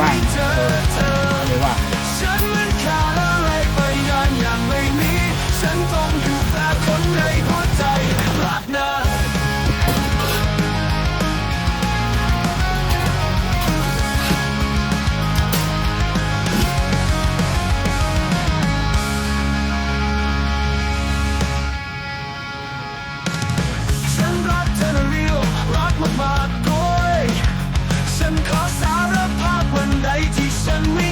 บ้าง run